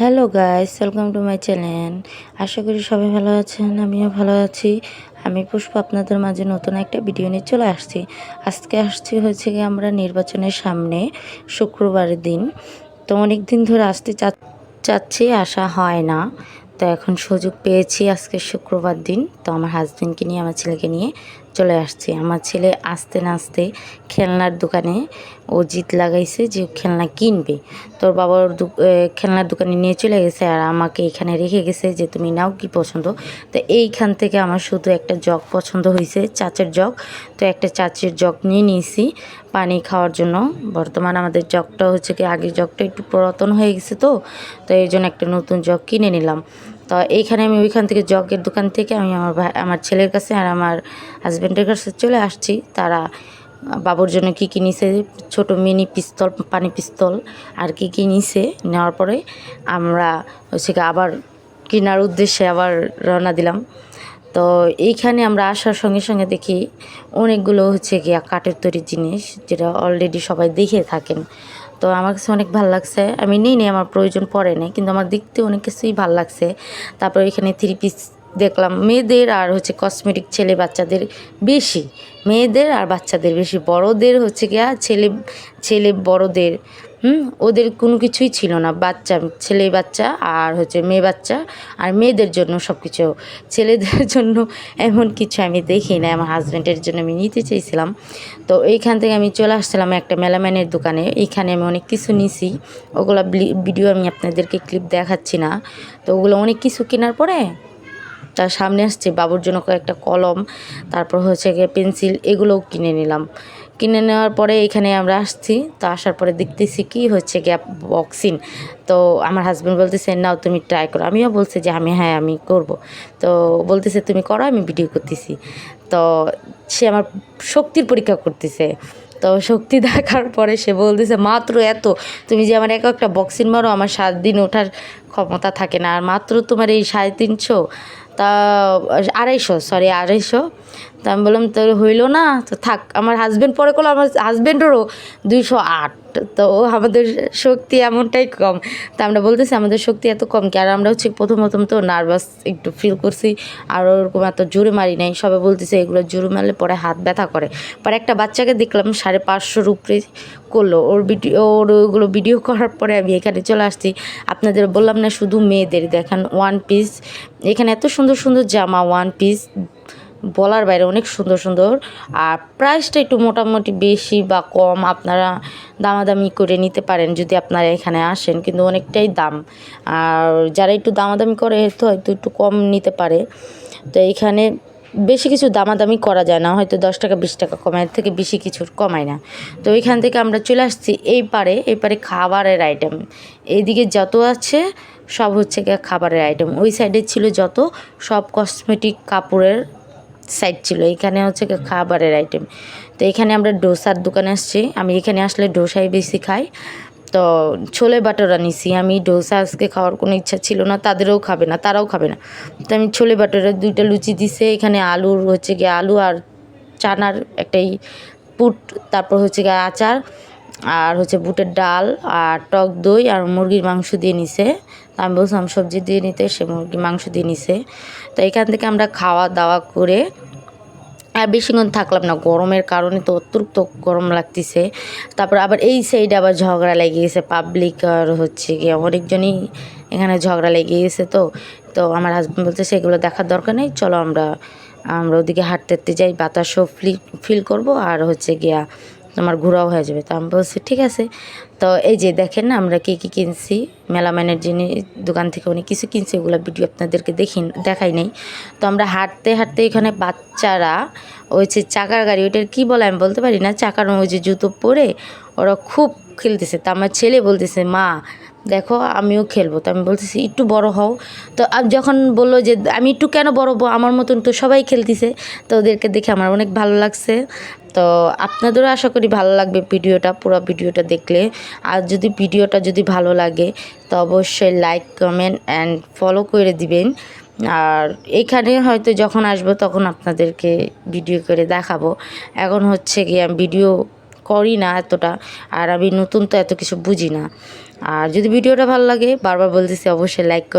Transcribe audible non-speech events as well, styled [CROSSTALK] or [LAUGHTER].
Hello guys welcome to my channel আশা করি সবাই ভালো আছেন, আমিও ভালো আছি। আমি পুষ্প, আপনাদের মাঝে নতুন একটা ভিডিও নিয়ে চলে আসছি। আজকে আসছি হচ্ছে কি আমরা নির্বাচনের সামনে, শুক্রবারের দিন। তো অনেক দিন ধরে আসতে চাচ্ছি আসা হয় না। তো এখন সুযোগ পেয়েছি আজকে শুক্রবার দিন। তো আমার হাজব্যান্ডকে নিয়ে, আমার ছেলেকে নিয়ে চলে আসছি। আমার ছেলে আস্তে না আসতে খেলনার দোকানে ও জিত লাগাইছে যে খেলনা কিনবে। তোর বাবার খেলনার দোকানে নিয়ে চলে গেছে আর আমাকে এখানে রেখে গেছে যে তুমি নাও কি পছন্দ। তো এইখান থেকে আমার শুধু একটা জগ পছন্দ হয়েছে চাচের জগ। তো একটা চাচের জগ নিয়ে নিয়েছি পানি খাওয়ার জন্য। বর্তমান আমাদের জগটা হচ্ছে কি আগের জগটা একটু পুরাতন হয়ে গেছে তো তো এই জন্য একটা নতুন জগ কিনে নিলাম। তো এইখানে আমি ওইখান থেকে জগের দোকান থেকে আমি আমার ভাই, আমার ছেলের কাছে আর আমার হাজব্যান্ডের কাছে চলে আসছি। তারা বাবুর জন্য কী কী নিছে, ছোটো মিনি পিস্তল পানি পিস্তল আর কি কী নিছে নেওয়ার পরে আমরা হচ্ছে কি আবার কেনার উদ্দেশ্যে আবার রওনা দিলাম। তো এইখানে আমরা আসার সঙ্গে সঙ্গে দেখি অনেকগুলো হচ্ছে গিয়া কাঠের তৈরি জিনিস যেটা অলরেডি সবাই দেখে থাকেন। তো আমার কাছে অনেক ভালো লাগছে। আমি নিই নি আমার প্রয়োজন পড়ে নেই, কিন্তু আমার দেখতে অনেক কিছুই ভালো লাগছে। তারপর এখানে থ্রি পিস দেখলাম মেয়েদের আর হচ্ছে কসমেটিক ছেলে বাচ্চাদের বেশি। মেয়েদের আর বাচ্চাদের বেশি। বড়দের হচ্ছে গিয়া ছেলে ছেলে বড়দের, হুম? ওদের কোনো কিছুই ছিল না। বাচ্চা, ছেলে বাচ্চা আর হচ্ছে মেয়ে বাচ্চা আর মেয়েদের জন্য সব কিছু ছেলেদের [LAUGHS] জন্য এমন কিছু আমি দেখি না আমার হাজব্যান্ডের জন্য আমি নিতে চেয়েছিলাম তো এইখান থেকে আমি চলে আসছিলাম একটা মেলাম্যানের দোকানে। এইখানে আমি অনেক কিছু নিছি। ওগুলো ভিডিও আমি আপনাদেরকে ক্লিপ দেখাচ্ছি না। তো ওগুলো অনেক কিছু কেনার পরে তার সামনে আসছে, বাবুর জন্য কয়েকটা কলম, তারপর হচ্ছে গিয়ে পেন্সিল, এগুলোও কিনে নিলাম। কিনে নেওয়ার পরে এখানে আমরা আসছি, তো আসার পরে দেখতেছি কি হচ্ছে গিয়ে বক্সিং তো আমার হাজব্যান্ড বলতেছে, নাও তুমি ট্রাই করো। আমিও বলছি যে, আমি হ্যাঁ আমি করব। তো বলতেছে, তুমি করো, আমি ভিডিও করতেছি। তো সে আমার শক্তির পরীক্ষা করতেছে। তো শক্তি দেখার পরে সে বলতেছে, মাত্র এত? তুমি যে আমার এক একটা বক্সিং মারো, আমার সাত দিন ওঠার ক্ষমতা থাকে না। আর মাত্র তোমার এই সাড়ে তিনশো তা, আড়াইশো সরি আড়াইশো। তা আমি বললাম, তোর হইল না? তো থাক, আমার হাজব্যান্ড পরে করল, আমার হাজব্যান্ডেরও দুইশো আট। তো আমাদের শক্তি এমনটাই কম। তা আমরা বলতেছি আমাদের শক্তি এত কম কি? আর আমরা হচ্ছে প্রথম প্রথম তো নার্ভাস একটু ফিল করছি। আর ওরকম এত জোরে মারি নাই। সবাই বলতেছে এগুলো জোরে মারলে পরে হাত ব্যথা করে। পরে একটা বাচ্চাকে দেখলাম সাড়ে পাঁচশোর উপরে করল। ওর ভিডিও ওর ওগুলো ভিডিও করার পরে আমি এখানে চলে আসছি। আপনাদের বললাম না শুধু মেয়েদের, দেখেন ওয়ান পিস এখানে এত সুন্দর সুন্দর জামা ওয়ান পিস বলার বাইরে অনেক সুন্দর সুন্দর। আর প্রাইসটা একটু মোটামুটি বেশি বা কম আপনারা দামাদামি করে নিতে পারেন যদি আপনারা এখানে আসেন, কিন্তু অনেকটাই দাম। আর যারা একটু দামাদামি করে তো হয়তো একটু কম নিতে পারে। তো এইখানে বেশি কিছু দামাদামি করা যায় না, হয়তো দশ টাকা, বিশ টাকা কমায় থেকে বেশি কিছু কমায় না। তো ওইখান থেকে আমরা চলে আসছি এই পারে এই পারে খাবারের আইটেম এইদিকে যত আছে, সব হচ্ছে খাবারের আইটেম ওই সাইডে ছিল যত সব কসমেটিক কাপড়ের সাইড ছিল, এখানে হচ্ছে খাবারের আইটেম তো এখানে আমরা ডোসার দোকানে আসছি। আমি এখানে আসলে ডোসাই বেশি খাই। তো ছোলে বাটোরা নিছি। আমি ডোসা আজকে খাওয়ার কোনো ইচ্ছা ছিল না, তাদেরও খাবে না, তারাও খাবে না। তো আমি ছোলে বাটোরা দুইটা লুচি দিছে। এখানে আলুর হচ্ছে গিয়ে আলু আর চানার একটাই পুট, তারপর হচ্ছে গিয়ে আচার, আর হচ্ছে বুটের ডাল, আর টক দই, আর মুরগির মাংস দিয়ে নিছে। আমি বলছিলাম সবজি দিয়ে নিতে সে মুরগি, মাংস দিয়ে নিছে। তো এখান থেকে আমরা খাওয়া দাওয়া করে আর বেশিক্ষণ থাকলাম না। গরমের কারণে তো অতিরিক্ত গরম লাগতেছে। তারপর আবার এই সাইডে আবার ঝগড়া লেগে গেছে। পাবলিক আর হচ্ছে গিয়ে অনেকজনই এখানে ঝগড়া লেগে গেছে তো। তো আমার হাজব্যান্ড বলছে, সেগুলো দেখার দরকার নেই। চলো আমরা আমরা ওদিকে হাঁটতে হাঁটতে যাই। বাতাসও ফিল ফিল করব আর হচ্ছে গিয়া তোমার ঘোরাও হয়ে যাবে। তো আমি বলছি, ঠিক আছে। তো এই যে দেখেন না, আমরা কী কী কিনছি? মেলামাইনের জিনিস দোকান থেকে অনেক কিছু কিনছি, ওগুলো ভিডিও আপনাদেরকে দেখি, দেখাই নেই। তো আমরা হাঁটতে হাঁটতে এখানে বাচ্চারা, ওই যে চাকার গাড়ি, ওইটার কী বলে আমি বলতে পারি না, চাকার ওই যে জুতো পরে ওরা খুব খেলতেছে। তা আমার ছেলে বলতেছে, মা দেখো, আমিও খেলব। তো আমি বলতেছি, একটু বড় হও। তো যখন বলল যে, আমি একটু কেন বড় হব? আমার মতন তো সবাই খেলতেছে। তো ওদেরকে দেখে আমার অনেক ভালো লাগছে। তো আপনাদেরও আশা করি ভালো লাগবে ভিডিওটা, পুরো ভিডিওটা দেখলে। আর যদি ভিডিওটা যদি ভালো লাগে, তো অবশ্যই লাইক কমেন্ট অ্যান্ড ফলো করে দিবেন। আর এইখানে হয়তো যখন আসব, তখন আপনাদেরকে ভিডিও করে দেখাবো। এখন হচ্ছে গিয়ে আমি ভিডিও করি না এতটা। আর আমি নতুন তো এত কিছু বুঝি না। আর যদি ভিডিওটা ভালো লাগে বারবার বলতেছি অবশ্যই লাইক